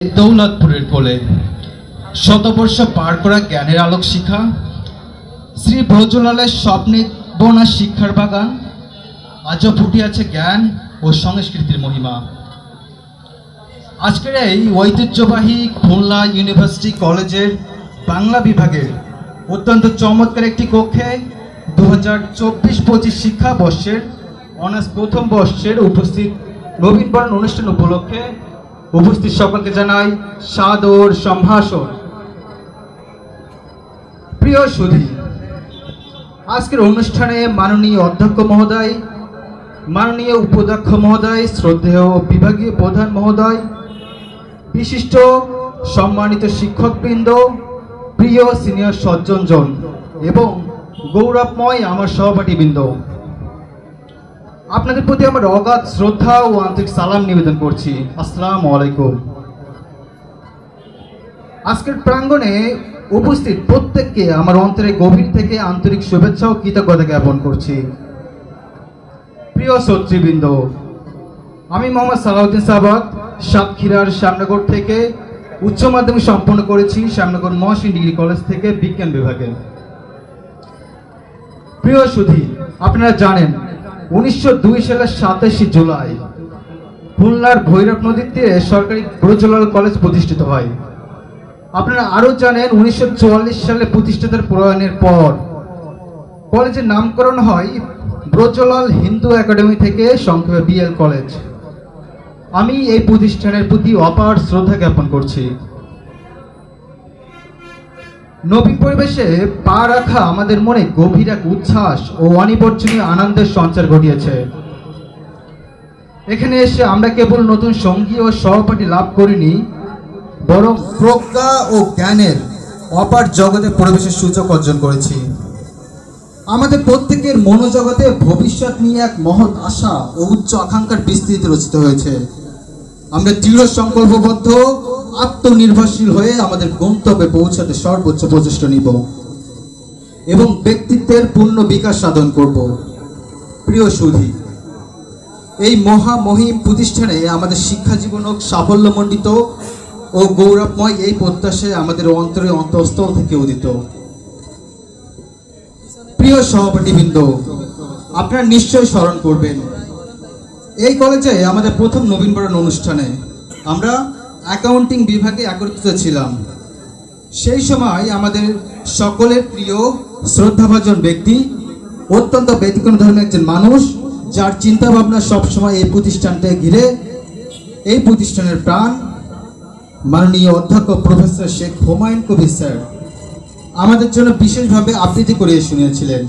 দৌলতপুরের কোলে শতবর্ষ পার করা জ্ঞানের আলোক শিখা, শ্রী ব্রজলালের স্বপ্নে বোনা শিক্ষার বাগান, আজও ফুটিয়াছে জ্ঞান ও সংস্কৃতির মহিমা। আজকের এই ঐতিহ্যবাহী খুলনা ইউনিভার্সিটি কলেজের বাংলা বিভাগের অত্যন্ত চমৎকার একটি কক্ষে দু হাজার চব্বিশ পঁচিশ শিক্ষাবর্ষের, অনার্স প্রথম বর্ষের উপস্থিত নবীনবরণ অনুষ্ঠান উপলক্ষে উপস্থিত সকলকে জানাই সাদর সম্ভাষণ। প্রিয় সুধী, আজকের অনুষ্ঠানে মাননীয় অধ্যক্ষ মহোদয়, মাননীয় উপাধ্যক্ষ মহোদয়, শ্রদ্ধেয় বিভাগীয় প্রধান মহোদয়, বিশিষ্ট সম্মানিত শিক্ষকবৃন্দ, প্রিয় সিনিয়র সজ্জনজন এবং গৌরবময় আমার সহপাঠীবৃন্দ আপনাদের প্রতি আমার অগাধ শ্রদ্ধা ও আন্তরিক সালাম নিবেদন করছি। আসসালামু আলাইকুম। আজকের প্রাঙ্গণে উপস্থিত প্রত্যেককে আমার অন্তরে গভীর থেকে আন্তরিক শুভেচ্ছা ও কৃতজ্ঞতা জ্ঞাপন করছি। প্রিয় শ্রোতৃবৃন্দ, আমি মোহাম্মদ সালাউদ্দিন সাবাদ সাতক্ষীরার শ্যামনগর থেকে উচ্চ মাধ্যমিক সম্পন্ন করেছি, শ্যামনগর মহসিন ডিগ্রি কলেজ থেকে বিজ্ঞান বিভাগে। প্রিয় সুধী, আপনারা জানেন উনিশশো দুই সালের সাতাশে জুলাই খুলনার ভৈরব নদীর তীরে সরকারি ব্রজলাল কলেজ প্রতিষ্ঠিত হয়। আপনারা আরও জানেন উনিশশো চুয়াল্লিশ সালে প্রতিষ্ঠাতার প্রয়াণের পর কলেজের নামকরণ হয় ব্রজলাল হিন্দু একাডেমি থেকে সংক্ষেপে বিএল কলেজ। আমি এই প্রতিষ্ঠানের প্রতি অপার শ্রদ্ধা জ্ঞাপন করছি। নবীন পরিবেশে পা রাখা আমাদের মনে গভীর এক উচ্ছ্বাস ও অনিবর্জনীয় আনন্দের সঞ্চার ঘটিয়েছে। এখানে এসে আমরা কেবল নতুন সঙ্গী ও সহপাঠী লাভ করিনি, বরং প্রজ্ঞা ও জ্ঞানের অপার জগতে প্রবেশের সুযোগ অর্জন করেছি। আমাদের প্রত্যেকের মনোজগতে ভবিষ্যৎ নিয়ে এক মহৎ আশা ও উচ্চ আকাঙ্ক্ষার বিস্তৃতি রচিত হয়েছে। আমরা দৃঢ় সংকল্পবদ্ধ আত্মনির্ভরশীল হয়ে আমাদের গন্তব্যে পৌঁছাতে সর্বোচ্চ প্রচেষ্টা নিব এবং ব্যক্তিত্বের পূর্ণ বিকাশ সাধন করব। প্রিয় সুধী, এই মহামহিম প্রতিষ্ঠানে আমাদের শিক্ষা জীবন হোক সাফল্যমণ্ডিত ও গৌরবময় এই প্রত্যাশায় আমাদের অন্তরে অন্তঃস্থল থেকে উদিত। প্রিয় সহপাঠীবৃন্দ আপনারা নিশ্চয়ই স্মরণ করবেন, এই কলেজে আমাদের প্রথম নবীনবরণ অনুষ্ঠানে আমরা অ্যাকাউন্টিং বিভাগে একত্রিত ছিলাম। সেই সময় আমাদের সকলের প্রিয়, শ্রদ্ধাভাজন ব্যক্তি, অত্যন্ত ব্যতিক্রম ধর্মের একজন মানুষ, যার চিন্তা ভাবনা সবসময় এই প্রতিষ্ঠানটাকে ঘিরে। এই প্রতিষ্ঠানের প্রাণ, মাননীয় অধ্যক্ষ প্রফেসর শেখ হুমায়ুন কবির স্যার, আমাদের জন্য বিশেষভাবে আবৃত্তি করে শুনিয়েছিলেন।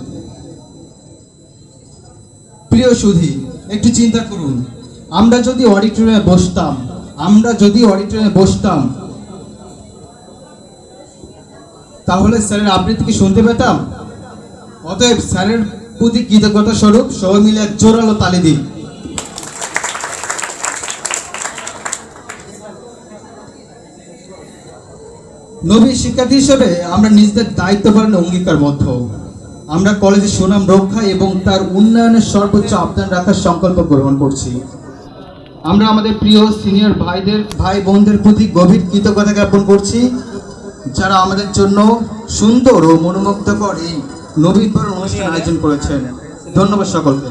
প্রিয় সুধী, একটু চিন্তা করুন। আমরা যদি অডিটোরিয়ামে বসতাম আমরা যদি অডিটোরিয়ামে বসতাম, তাহলে স্যারের আবৃত্তি কি শুনতে পেতাম? অতএব স্যারের প্রতি কৃতজ্ঞতা স্বরূপ সবাই মিলে এক জোরালো তালি দিই নবীন শিক্ষার্থী হিসেবে আমরা নিজেদের দায়িত্ব পালনে অঙ্গীকারবদ্ধ। আমরা কলেজের সুনাম রক্ষা এবং তার উন্নয়নের সর্বোচ্চ আবদান রাখার সংকল্প গ্রহণ করছি। আমরা আমাদের প্রিয় সিনিয়র ভাইদের, ভাই বোনদের প্রতি গভীর কৃতজ্ঞতা জ্ঞাপন করছি, যারা আমাদের জন্য সুন্দর ও মনোমুগ্ধকর এই নবীন অনুষ্ঠান আয়োজন করেছেন। ধন্যবাদ সকলকে।